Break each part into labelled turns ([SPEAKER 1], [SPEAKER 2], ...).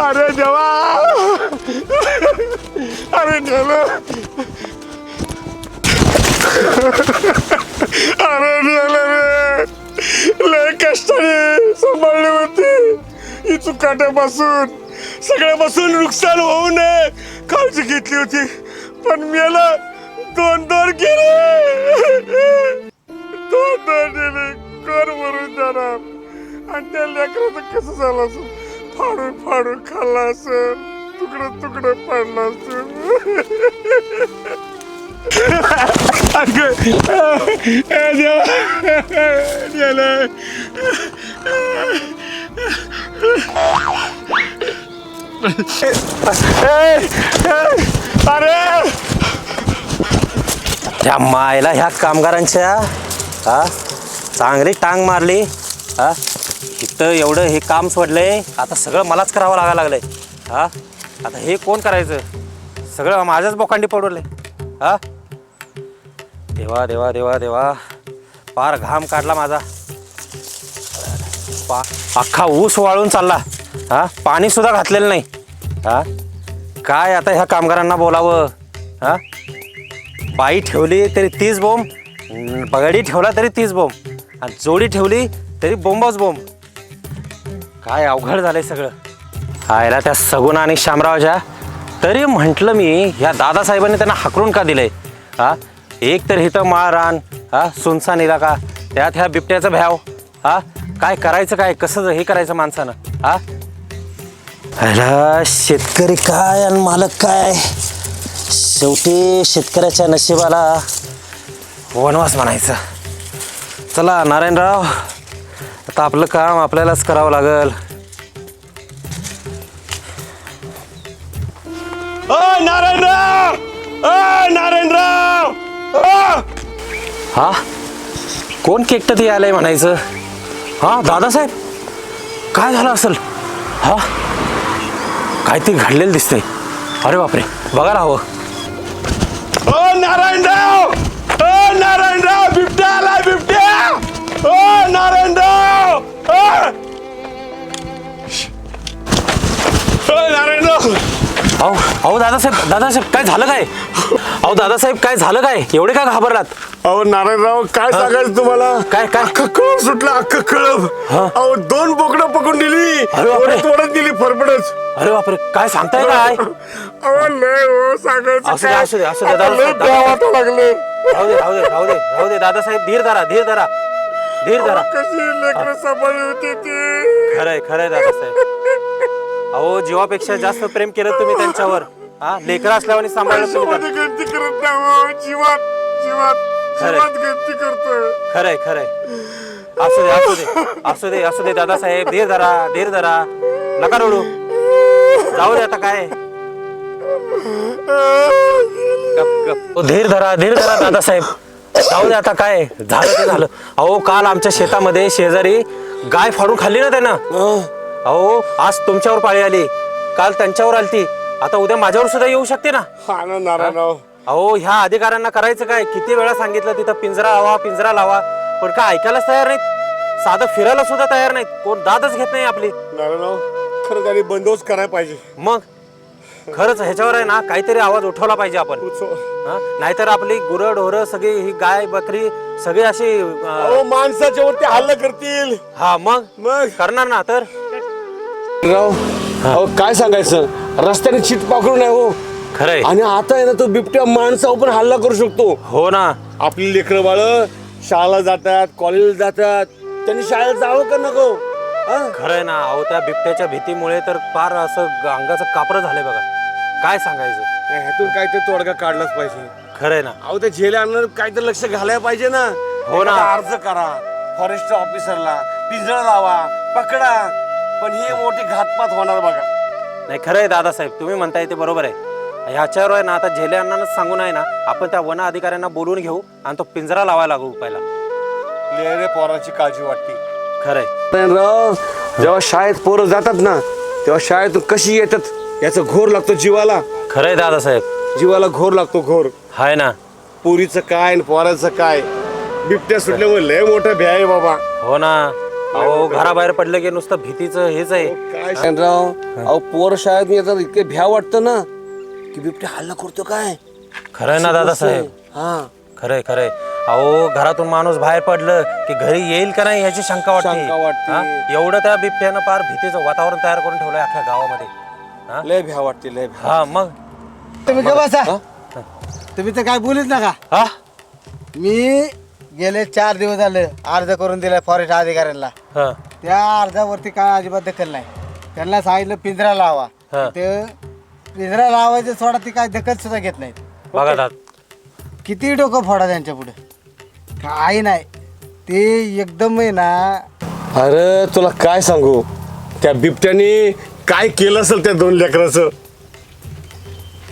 [SPEAKER 1] अरे देवा! अरे नेलं अरे नेलं रे! लय कष्टाने सांभाळली होती. ही चुकाट्यापासून. सगळ्यापासून नुकसान होऊ नये काळजी घेतली होती. पण मेला दोन दोन गेले दोन दोन गेले कर वरून जाणार. आणि त्या लेकराचं कसं झालं असं फाडून फाडून खाल्ला असं तुकडं तुकडं पडलं असं अगं, ए देवा, गेलं. ए, ए, अरे.
[SPEAKER 2] त्या मायला ह्या कामगारांच्या हा? चांगली टांग मारली हा? इथं एवढं हे काम सोडलंय. आता सगळं मलाच करावं लागायला लागलंय. हा? आता हे कोण करायचं? सगळं माझ्याच बोकांडी पडवलंय. हा? देवा देवा देवा देवा. फार घाम काढला माझा. पा अख्खा ऊस वाळून चालला. हा? पाणी सुद्धा घातलेलं नाही. हा? काय आता ह्या कामगारांना बोलावं? हा? बाई ठेवली तरी तीच बोंब अं, बगडी ठेवला तरी तीच बोंब. आणि जोडी ठेवली तरी बोंबच बोंब. काय अवघड झालंय सगळं. आयला त्या सगुण आणि शामरावच्या. तरी म्हटलं मी ह्या दादासाहेबांनी त्यांना हाकरून का दिलंय? हा? एक तर इथं माळरान हा? सुनसान इलाका त्यात ह्या बिबट्याचा भ्याव हा? काय करायचं काय? कसं हे करायचं माणसानं हा? अरे शेतकरी काय आणि मालक काय? शेवटी शेतकऱ्याच्या नशिबाला वनवास म्हणायचं. चला नारायणराव आता आपलं काम आपल्यालाच करावं लागल.
[SPEAKER 1] ओ नारायणराव! ओ नारायणराव!
[SPEAKER 2] हा? कोण केकटं ते आलंय म्हणायचं? हा दादासाहेब? काय झालं असेल? हा? काय ते घडलेलं दिसतंय. अरे बापरे बघायला हवं.
[SPEAKER 1] ओ नारायणराव! ओ नारायणराव बिबट्या आलाय बिबट्या! ओ नारायणराव!
[SPEAKER 2] अहो अहो दादासाहेब दादासाहेब काय झालं काय? अहो दादासाहेब काय झालं काय? एवढे काय घाबरलात?
[SPEAKER 1] अहो नारायणराव काय सांगायचं तुम्हाला?
[SPEAKER 2] काय, काय?
[SPEAKER 1] अख्खं कळप सुटलं अख्खं कळप.
[SPEAKER 2] हा?
[SPEAKER 1] अहो दोन बोकडं पकडून दिली.
[SPEAKER 2] अरे बापरे.
[SPEAKER 1] ओढत ओढत दिली फरफडच.
[SPEAKER 2] अरे बापरे काय सांगताय काय?
[SPEAKER 1] अहो लय हो सांगायचं
[SPEAKER 2] असू दे,
[SPEAKER 1] काय?
[SPEAKER 2] असू दे, असू दे,
[SPEAKER 1] आता लय
[SPEAKER 2] दादा-
[SPEAKER 1] भ्या वाटायला लागले.
[SPEAKER 2] राहू दे राहू दे राहू दे राहू दे दादासाहेब धीर धरा धीर धरा. धीर धरा.
[SPEAKER 1] कशी लेकरं सांभाळली होती ती?
[SPEAKER 2] खरंय खरंय दादासाहेब अहो जीवापेक्षा जास्त प्रेम केलं तुम्ही त्यांच्यावर. हा लेकरं असल्यावर सांभाळलं तुम्ही त्यांना.
[SPEAKER 1] गणती करत नाही हो. जीवात जीवात
[SPEAKER 2] खरंय.
[SPEAKER 1] जीवात गणती करतोय.
[SPEAKER 2] खरंय खरंय. असू दे असू दे असू दे असू दे दादासाहेब धीर धरा धीर धरा. नका रडू. जाऊ दे आता काय. गप गप. ओ, धीर धरा धीर धरा दादासाहेब जाऊ दे आता काय झालं ते झालं. अहो काल आमच्या शेतामध्ये शेजारी गाय फाडून खाल्ली ना त्यानं. अहो आज तुमच्यावर पाळी आली. काल त्यांच्यावर आलती. आता उद्या माझ्यावर सुद्धा येऊ शकते ना?
[SPEAKER 1] हा ना नारायणराव
[SPEAKER 2] अहो ह्या अधिकाऱ्यांना करायचं काय? किती वेळा सांगितलं तिथं पिंजरा लावा पिंजरा लावा. पण काय ऐकायलाच तयार नाहीत. साधं फिरायला सुद्धा तयार नाहीत. कोण दादच घेत नाही आपली.
[SPEAKER 1] नारायणराव खरं त्यांनी बंदोबस्त करायला पाहिजे.
[SPEAKER 2] मग? खरंच ह्याच्यावर आहे ना काहीतरी आवाज उठवला पाहिजे आपण. हा? नाहीतर आपली गुरं ढोरं सगळी ही गाय बकरी सगळी अशी अं,
[SPEAKER 1] अहो माणसाच्या वरती हल्ला करतील.
[SPEAKER 2] हा मग?
[SPEAKER 1] मग?
[SPEAKER 2] करणार ना तर?
[SPEAKER 1] राव अहो काय सांगायचं? रस्त्याने चिट पाखरू नाही हो.
[SPEAKER 2] खरंय
[SPEAKER 1] आणि आता आहे ना तो बिबट्या माणसावर पण हल्ला करू शकतो.
[SPEAKER 2] हो ना.
[SPEAKER 1] आपली लेकरं बाळ शाळेला जातात कॉलेजला जातात. त्यांनी शाळेत जावं का नको?
[SPEAKER 2] खरंय ना अहो त्या बिबट्याच्या भीतीमुळे तर फार असं अंगाचं कापरं झालंय बघा. काय सांगायचं?
[SPEAKER 1] नाही, ह्यातून काहीतरी तोडगा काढलाच पाहिजे.
[SPEAKER 2] खरंय ना.
[SPEAKER 1] अहो त्या झेले आणणार काहीतरी लक्ष घालायला पाहिजे ना.
[SPEAKER 2] हो ना.
[SPEAKER 1] एखादा अर्ज करा. फॉरेस्ट ऑफिसरला पिंजरा लावा पकडा. पण ही मोठी घातपात होणार बघा.
[SPEAKER 2] नाही खरंय दादासाहेब तुम्ही म्हणताय ते बरोबर आहे. ह्याच्यावर आहे ना आता झेले अण्णांनाच सांगून आहे ना. आपण त्या वन अधिकाऱ्यांना बोलवून घेऊ आणि तो पिंजरा लावायला लागू पहिला.
[SPEAKER 1] लेरे पोराची काळजी वाटते.
[SPEAKER 2] खरंय.
[SPEAKER 1] राव जेव्हा शाळेत पोरं जातात ना तेव्हा शाळेतून कशी येतात याचा घोर लागतो जीवाला.
[SPEAKER 2] खरंय दादासाहेब.
[SPEAKER 1] जीवाला घोर लागतो घोर.
[SPEAKER 2] हाय ना.
[SPEAKER 1] पुरीचं काय आणि पोराचं काय? बिबट्या सुटल्यामुळे लय मोठं भ्या आहे बाबा.
[SPEAKER 2] हो ना. अहो घराबाहेर पडलं की नुसतं भीतीचं हेच आहे.
[SPEAKER 1] काय शानराव अहो पोर शाळेत येतात इतके भ्या वाटतं ना की बिबट्या हल्ला करतो काय?
[SPEAKER 2] खरंय ना दादासाहेब.
[SPEAKER 1] हा.
[SPEAKER 2] खरंय खरंय. अहो घरातून माणूस बाहेर पडलं की घरी येईल का नाही याची शंका वाटते.
[SPEAKER 1] शंका वाटते.
[SPEAKER 2] हा? एवढं त्या बिबट्यानं फार भीतीचं वातावरण तयार करून ठेवलंय अख्ख्या गावामध्ये. हा?
[SPEAKER 1] लय भ्या वाटते लय भ्या.
[SPEAKER 2] हा मग?
[SPEAKER 3] तुम्ही का बसा? तुम्ही तर काय बोलूच नका.
[SPEAKER 2] हा?
[SPEAKER 3] मी गेले चार दिवस झाले अर्ज करून दिलाय फॉरेस्ट अधिकाऱ्यांना.
[SPEAKER 2] हा.
[SPEAKER 3] त्या अर्जावरती काय अजिबात दखल नाही. त्यांना सांगितलं पिंजरा लावा.
[SPEAKER 2] हा.
[SPEAKER 3] ते पिंजरा लावायचं सोडा ती काय दखल सुद्धा घेत नाहीत.
[SPEAKER 2] बघा दादा.
[SPEAKER 3] किती डोकं फोडा त्यांच्या पुढे? काही नाही. ते एकदम आहे ना.
[SPEAKER 1] अरे तुला काय सांगू? त्या बिबट्याने काय केलं असेल त्या दोन लेकराचं?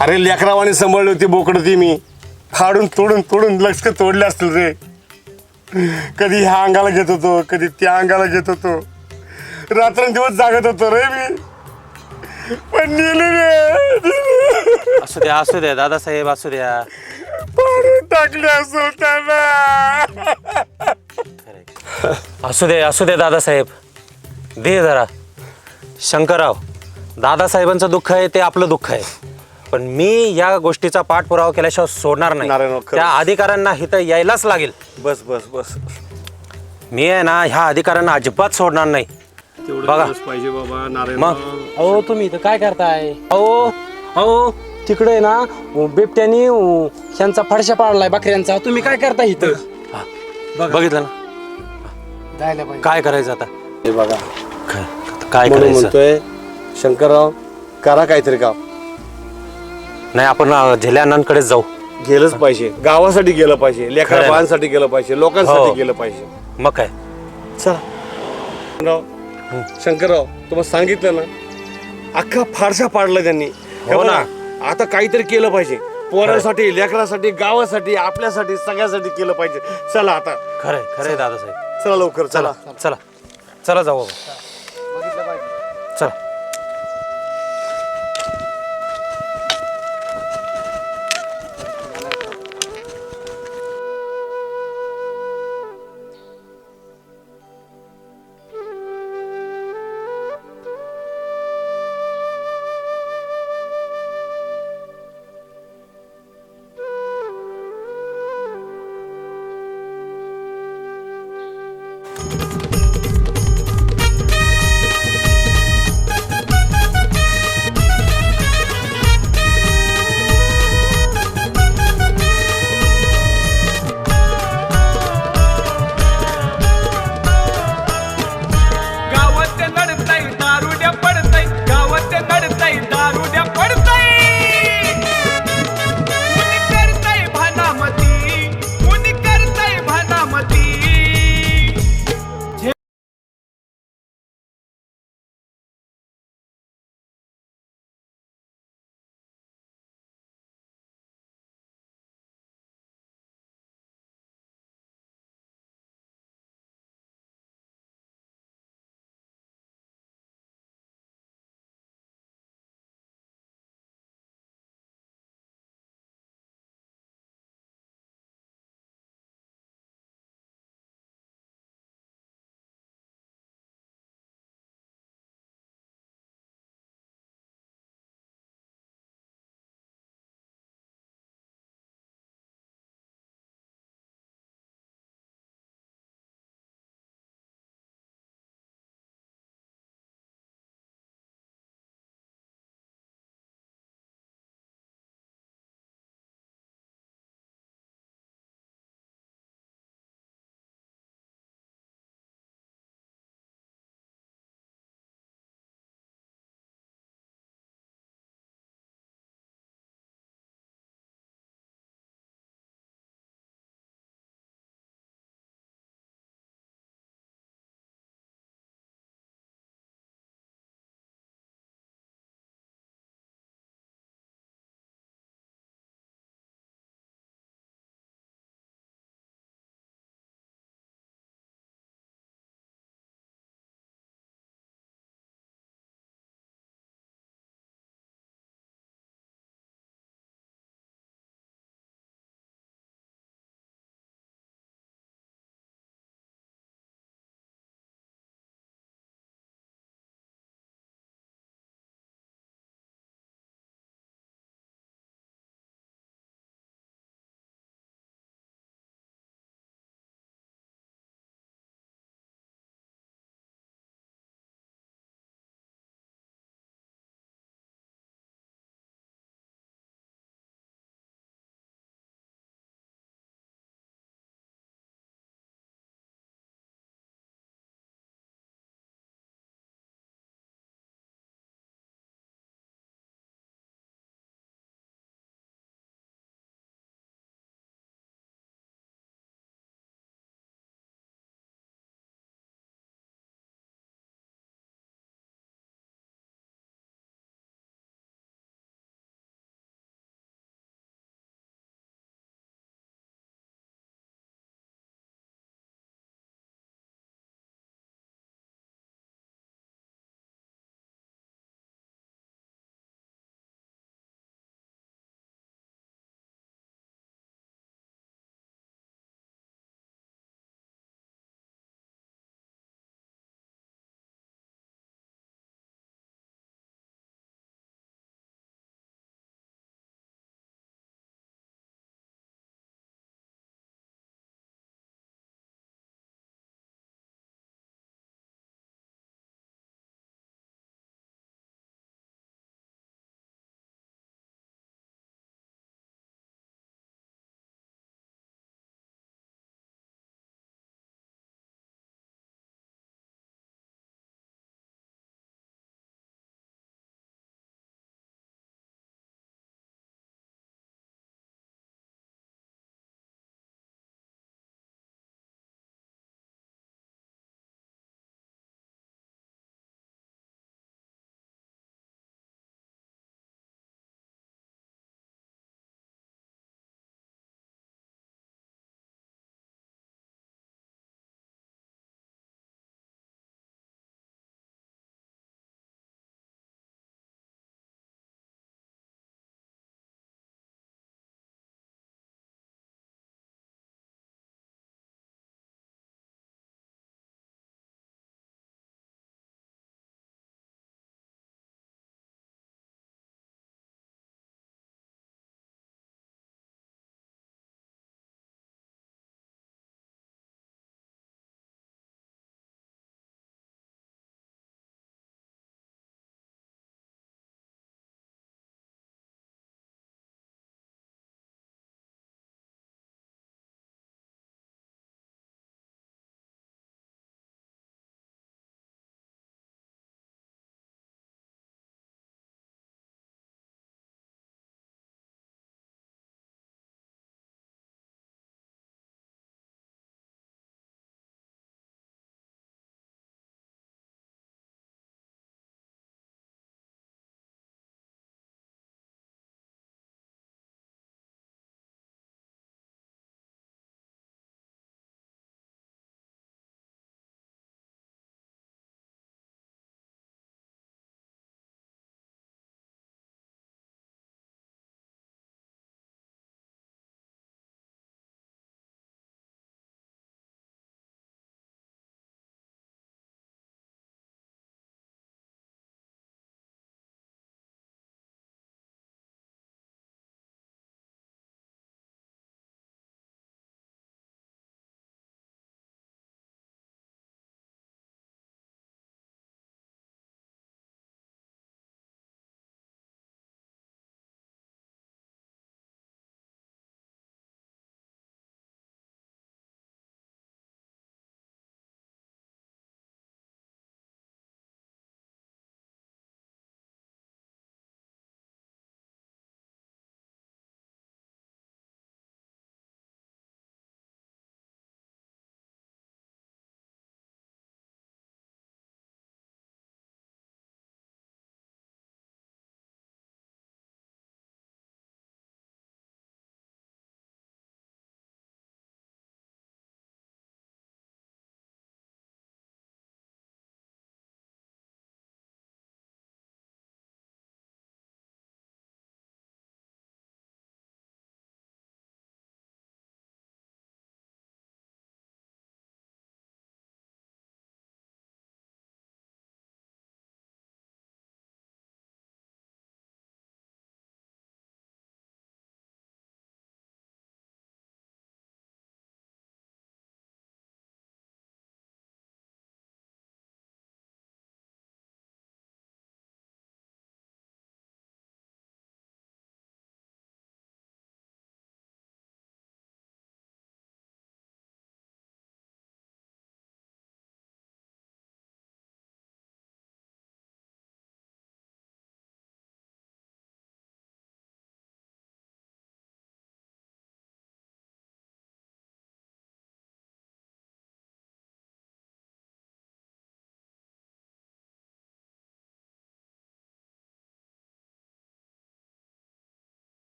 [SPEAKER 1] अरे लेकरावाने सांभाळली होती बोकडं ती मी. फाडून तोडून तोडून लक्ष तोडले असतील रे. कधी ह्या अंगाला घेत होतो कधी त्या अंगाला घेत होतो. रात्रंदिवस जागत होतो रे मी. पण नेले रे.
[SPEAKER 2] असू द्या असू द्या दादासाहेब असू द्या.
[SPEAKER 1] फाडून टाकले
[SPEAKER 2] खरंय. असू दे असू दे दादासाहेब. दे जरा. शंकरराव दादासाहेबांचं दुःख आहे ते आपलं दुःख आहे. पण मी या गोष्टीचा पाठपुरावा केल्याशिवाय सोडणार
[SPEAKER 1] नारायण,
[SPEAKER 2] नाही. त्या अधिकाऱ्यांना इथं यायलाच लागेल.
[SPEAKER 1] बस बस बस.
[SPEAKER 2] मी आहे ना ह्या अधिकाऱ्यांना अजिबात सोडणार नाही. बघा.
[SPEAKER 1] पाहिजे बाबा नारायण
[SPEAKER 2] मग
[SPEAKER 4] अहो तुम्ही इथं काय करताय? अहो अहो. तिकडे ना बिबट्यानी ह्यांचा फडशा पाडलाय बकऱ्यांचा. तुम्ही काय करताय इथं?
[SPEAKER 2] बघितलं ना?
[SPEAKER 3] जायला पाहिजे.
[SPEAKER 2] काय करायचं आता?
[SPEAKER 1] हे बघा.
[SPEAKER 2] काय- काय
[SPEAKER 1] म्हणून
[SPEAKER 2] करायचं?
[SPEAKER 1] म्हणतोय शंकरराव करा काहीतरी काम.
[SPEAKER 2] नाही आपण अं, झेल्या अण्णांकडेच जाऊ.
[SPEAKER 1] गेलंच पाहिजे. गावासाठी गेलं पाहिजे. लेकरा
[SPEAKER 2] खरं आहे.
[SPEAKER 1] बाळांसाठी गेलं पाहिजे. लोकांसाठी
[SPEAKER 2] हो.
[SPEAKER 1] गेलं पाहिजे.
[SPEAKER 2] मग काय?
[SPEAKER 1] चला. राव शंकरराव तुम्हाला सांगितलं ना? अख्खा फारसा पाडला त्यांनी. हे
[SPEAKER 2] हो
[SPEAKER 1] बघा,
[SPEAKER 2] ना.
[SPEAKER 1] आता काहीतरी केलं पाहिजे. पोरासाठी लेकरासाठी गावासाठी आपल्यासाठी सगळ्यासाठी केलं पाहिजे. चला आता.
[SPEAKER 2] खरंय खरंय दादासाहेब.
[SPEAKER 1] चला लवकर चला.
[SPEAKER 2] चला चला. जाऊ चला.